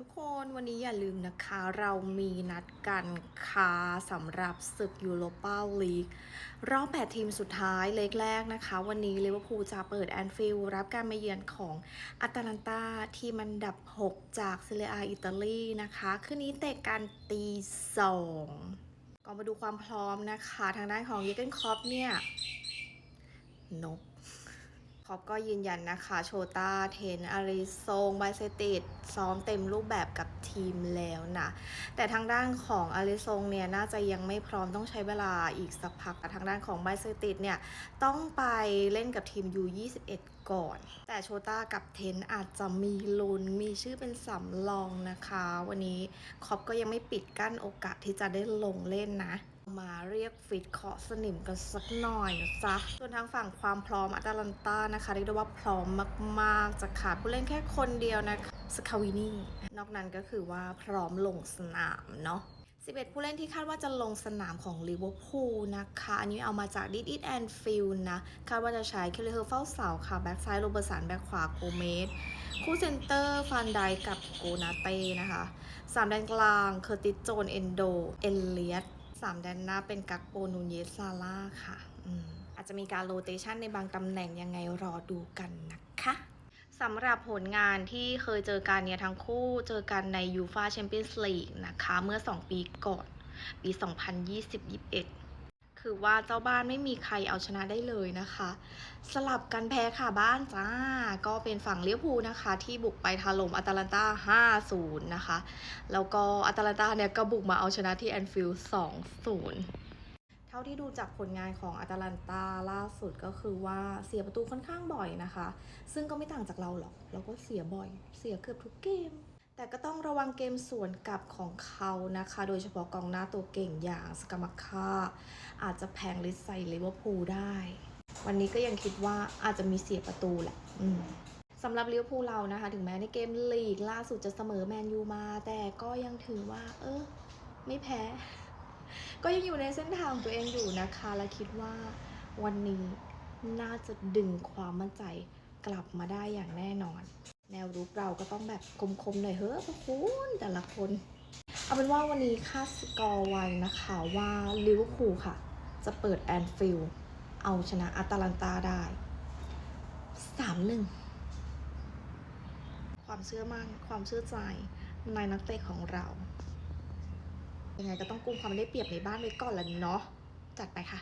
ทุกคนวันนี้อย่าลืมนะคะ เรามีนัดกันค่ะสำหรับศึกยูโรปาลีกรอบ 8 ทีมสุดท้ายเล็กแรกนะคะ วันนี้ลิเวอร์พูลจะเปิดแอนฟิลด์รับการมาเยือนของอัตแลนตาทีมอันดับ 6 จากเซเรียอาอิตาลีนะคะ คืนนี้เตะกันตีสองก่อนมาดูความพร้อมนะคะ ทางด้านของเยเกนคอปเนี่ยนก คอปก็ยืนยันนะคะ โชตาเทนอาริซงไบเซติดซ้อมเต็มรูปแบบกับทีมแล้วนะแต่ทางด้านของอาริซงเนี่ยน่าจะยังไม่พร้อมต้องใช้เวลาอีกสักพักแต่ทางด้านของไบเซติดเนี่ยต้องไปเล่นกับทีม U21 ก่อน แต่โชต้ากับเทนอาจจะมีลุ้นมีชื่อเป็นสำรองนะคะ วันนี้คอปก็ยังไม่ปิดกั้นโอกาสที่จะได้ลงเล่นนะ มาเรียกฟิตเคาะสนิมกันสักหน่อยนะจ๊ะส่วนทางฝั่งความพร้อมอัตแลนตานะคะเรียกได้ว่าพร้อมมากๆจะขาดผู้เล่นแค่คนเดียวนะคะสคาวินี่นอกนั้นก็คือว่าพร้อมลงสนามเนาะ11 ผู้เล่นที่คาดว่าจะลงสนามของลิเวอร์พูลนะคะ อันนี้เอามาจากดิดอิ t แอนฟิลนะ คาดว่าจะใช้เคลเฮอร์เฝ้าเสาค่ะ แบ็กซ้ายโรเบอร์สัน แบ็กขวาโกเมส คู่เซนเตอร์ฟันไดกับโกนาเต้นะคะ สามแดนกลาง เคอร์ติสโจน เอนโด เอลเลียตสามแดนหน้าเป็นกักโปนูเยสซาร่าค่ะอืมอาจจะมีการโรเตชันในบางตำแหน่งยังไงรอดูกันนะคะสำหรับผลงานที่เคยเจอกันเนี่ยทั้งคู่เจอกันในยูฟาแชมเปี้ยนส์ลีกนะคะ เมื่อ 2 ปีก่อน ปี 2020-21 คือว่าเจ้าบ้านไม่มีใครเอาชนะได้เลยนะคะ สลับกันแพ้ค่ะบ้านจ้า ก็เป็นฝั่งเลี้ยวภูนะคะ ที่บุกไปถล่มอัตแลนตา 5-0 นะคะ แล้วก็อัตแลนตาเนี่ยก็บุกมาเอาชนะที่แอนฟิลด์2-0เท่าที่ดูจากผลงานของอัตแลนตาล่าสุดก็คือว่าเสียประตูค่อนข้างบ่อยนะคะ ซึ่งก็ไม่ต่างจากเราหรอก เราก็เสียบ่อย เสียเกือบทุกเกม แต่ก็ต้องระวังเกมสวนกลับของเขานะคะ โดยเฉพาะกองหน้าตัวเก่งอย่างสกามาคาอาจจะแพงลิสใส่ลิเวอร์พูลได้ วันนี้ก็ยังคิดว่าอาจจะมีเสียประตูแหละอืสำหรับลิเวอร์พูลเรานะคะ ถึงแม้ในเกมลีกล่าสุดจะเสมอแมนยูมา แต่ก็ยังถือว่า เออ ไม่แพ้ ก็ยังอยู่ในเส้นทางตัวเองอยู่นะคะ และคิดว่าวันนี้น่าจะดึงความมั่นใจกลับมาได้อย่างแน่นอน แนวรุกเราก็ต้องแบบคมๆหน่อยเฮ้ยพระคุณแต่ละคน เอาเป็นว่าวันนี้คาดสกอร์ไว้นะคะว่าลิเวอร์พูลค่ะ จะเปิดแอนฟิลเอาชนะอัตแลนตาได้สามหนึ่งความเชื่อมั่นความเชื่อใจในนักเตะของเรา ยังไงก็ต้องกุมความได้เปรียบในบ้านไว้ก่อนละเนาะจัดไปค่ะ